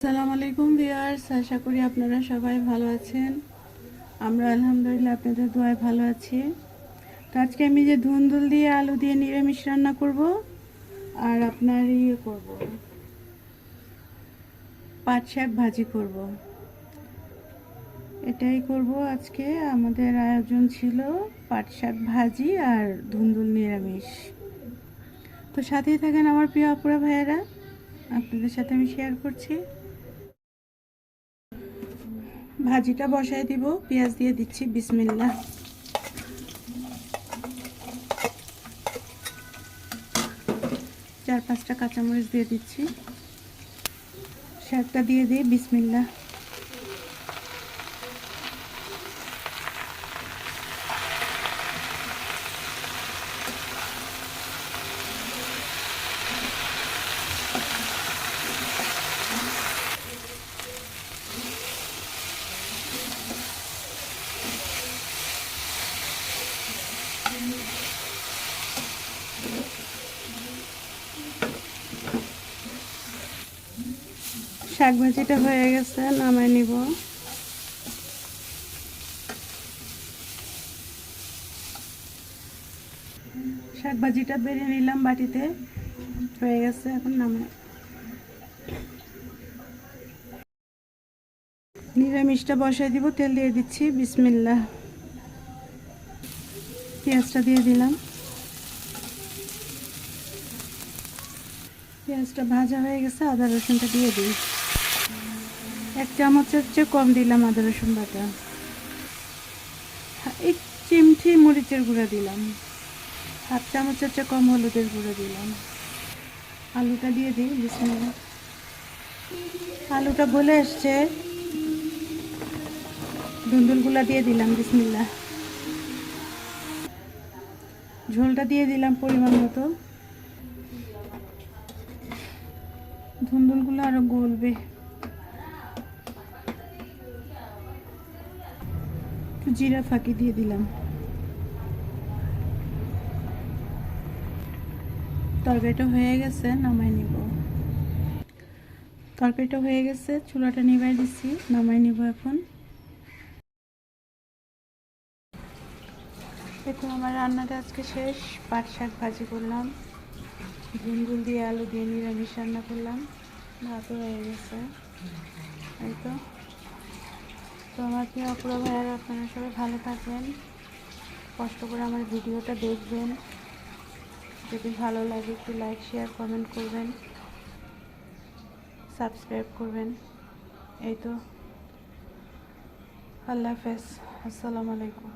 আসসালামু আলাইকুম ভিউয়ার্স, আশা করি আপনারা সবাই ভালো আছেন। আমরা আলহামদুলিল্লাহ আপনাদের দোয়ায় ভালো আছি। তো আজকে আমি যে ধুন্দুল দিয়ে আলু দিয়ে নিরামিষ রান্না করব আর আপনার ইয়ে করব, পাট শাক ভাজি করব। এটাই করব আজকে। আমাদের আয়োজন ছিল পাট শাক ভাজি আর ধুন্দুল নিরামিষ। তো সাথেই থাকেন আমার প্রিয় আপুরা ভাইয়েরা। আপনাদের সাথে আমি শেয়ার করছি। ভাজিটা বসায় দিব, পেঁয়াজ দিয়ে দিচ্ছি বিসমিল্লা চার পাঁচটা কাঁচামরিচ দিয়ে দিচ্ছি। শাকটা দিয়ে দিই বিসমিল্লা শাক ভাজিটা হয়ে গেছে, নামাই নিব। শাক ভাজিটা নিলাম বাটিতে, হয়ে গেছে এখন নামাই। নিরামিষটা বসাই দিব, তেল দিয়ে দিচ্ছি বিসমিল্লা পেঁয়াজটা দিয়ে দিলাম। পেঁয়াজটা ভাজা হয়ে গেছে, আদা রসুনটা দিয়ে দিই। এক চামচের চেয়ে কম দিলাম আদা রসুন বাটা। এক চিমঠি মরিচের গুঁড়া দিলাম। হাফ চামচের চেয়ে কম হলুদের গুঁড়ো দিলাম। আলুটা দিয়ে দিই, বিসমিল্লাহ। আলুটা গলে এসছে। ধুন্দুলগুলা দিয়ে দিলাম, বিসমিল্লাহ। ঝোলটা দিয়ে দিলাম পরিমাণ মতো। ধুন্দুলগুলো আরও গলবে। জিরা ফাঁকি দিয়ে দিলাম। তরকারিটা হয়ে গেছে নামাই নিব। তরকারিটা হয়ে গেছে, চুলাটা নিবাই দিচ্ছি নামাই নিব এখন। দেখো আমার রান্নাটা আজকে শেষ, পাট শাক ভাজি করলাম। ধুন্দুল দিয়ে আলু দিয়ে নিরামিষ রান্না করলাম। ভাতও হয়ে গেছে। এই তো। তো আমার প্রিয় অপুরা ভাইয়ারা, আপনারা সবাই ভালো থাকবেন। কষ্ট করে আমার ভিডিওটা দেখবেন। যদি ভালো লাগে একটু লাইক শেয়ার কমেন্ট করবেন। সাবস্ক্রাইব করবেন। এই তো। আল্লাহ হাফেজ। আসসালামু আলাইকুম।